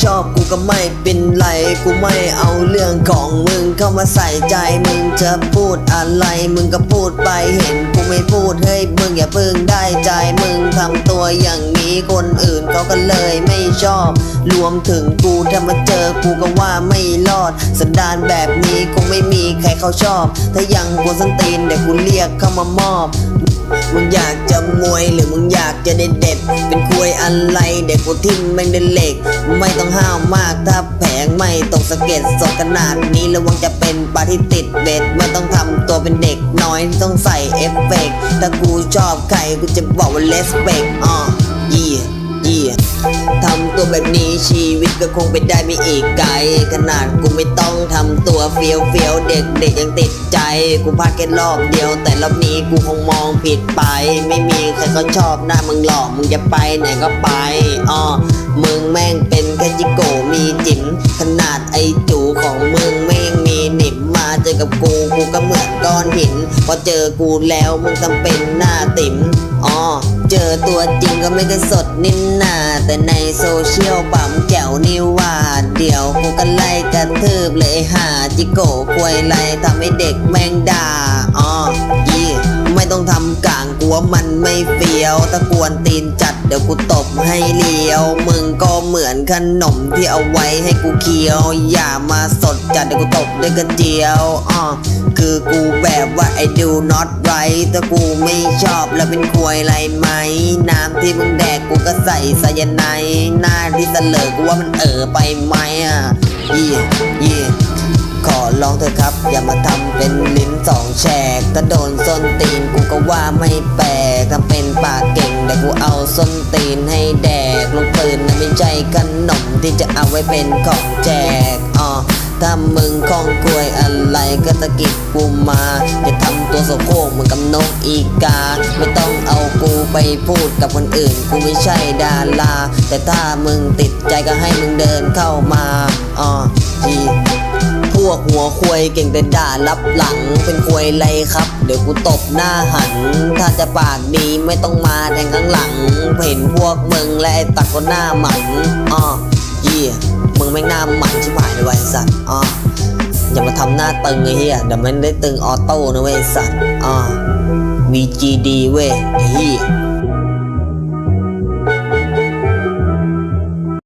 ชอบกูก็ไม่เป็นไร กูไม่เอาเรื่องของมึงเข้ามาใส่ใจ มึงจะพูดอะไร มึงก็พูดไปเห็นกูไม่พูดเฮ้ยมึงอย่าเพิ่งได้ใจ มึงทำตัวอย่างนี้คนอื่นเขาก็เลยไม่ชอบ รวมถึงกูถ้ามาเจอกูก็ว่าไม่รอด สันดานแบบนี้คงไม่ ใครเขาชอบ ถ้ายังกวนส้นตีนเดี๋ยวกูเรียกเข้ามามอบ มึงอยากจะมวยหรือมึงอยากจะเด็ดเด็ด เป็นคุยอะไรเด็กกูทิ่มแม่งเด็นเหล็ก ไม่ต้องห้าวมากถ้าแผงไม่ตกสะเก็ดสดขนาดนี้ระวังจะเป็นปลาที่ติดเบ็ดไม่ต้องทำตัวเป็นเด็กน้อยต้องใส่เอฟเฟกต์ถ้ากูชอบใครกูจะบอกว่าเลสเปกอ่อ ทำตัวแบบนี้ชีวิตก็คงไปได้ไม่อีกไกล ขนาดกูไม่ต้องทำตัวเฟี้ยวเฟี้ยวเด็กเด็กยังติดใจ กูพลาดแค่รอบเดียว แต่รอบนี้กูคงมองผิดไป ไม่มีใครเขาชอบหน้ามึงหลอกมึงจะไปไหนก็ไปอ้อมึงแม่งเป็นแค่จิโกมีจิ๋มขนาดไอจูของมึงแม่งมีหนิมมาเจอกับกูกูก็เหมือนก้อนหิน พอเจอกูแล้วมึงทำเป็นหน้าติ๋มอ๋อ เจอตัวจริงก็ไม่ได้สดนินนาแต่ในโซเชียลปั๊มแก้วนี่ว่าเดี๋ยวกูก็ไล่กระทืบเลยหาจิโก้ควยไรทำให้เด็กแม่งด่าอ๋อ ต้องทำกลางกูว่ามันไม่เฟี้ยวตะกวนตีนจัดเดี๋ยวกูตบให้เลี้ยว มึงก็เหมือนขนมที่เอาไว้ให้กูเคี้ยว อย่ามาสดจัดเดี๋ยวกูตบด้วยกระเจียวอ๋อคือกูแบบว่าไอ้ดู not right แต่กูไม่ชอบแล้วเป็นควยไรไหม น้ำที่มึงแดกกูก็ใส่ไซยาไนหน้าที่เสลอกูว่ามันเออไปไหมอะยี่ยี่ขอร้องเถอะครับ อย่ามาทำเป็นลิ้นสองแฉกถ้าโดนส้นตีน ก็ว่าไม่แปลกทำเป็นปากเก่งแต่กูเอาส้นตีนให้แดกลูกปืนนั้นไม่ใช่ขนมที่จะเอาไว้เป็นของแจกอ๋อถ้ามึงคล้องกลวยอะไรก็ตะกิดกูมาจะทำตัวโสโครกเหมือนกับนกอีกา ไม่ต้องเอากูไปพูดกับคนอื่น กูไม่ใช่ดาราแต่ถ้ามึงติดใจก็ให้มึงเดินเข้ามาอ๋อจี วกหัวควยเก่งแต่ด่ารับหลัง เป็นควยไรครับ เดี๋ยวกูตบหน้าหัน ถ้าจะปากดีไม่ต้องมาแทงข้างหลัง เห็นพวกมึงและไอ้ตักก็หน้าหมันอ้อเยี่ยมึงไม่งหน้าหมันชิบหายเลยเวะไอ้สัตว์อ้ออย่ามาทำหน้าตึงไอ้เหี้ยเดี๋ยวมันได้ตึงออโต้นะเว้ยไอ้สัตว์อ้อ VGD เว้ยไอ้เหี้ย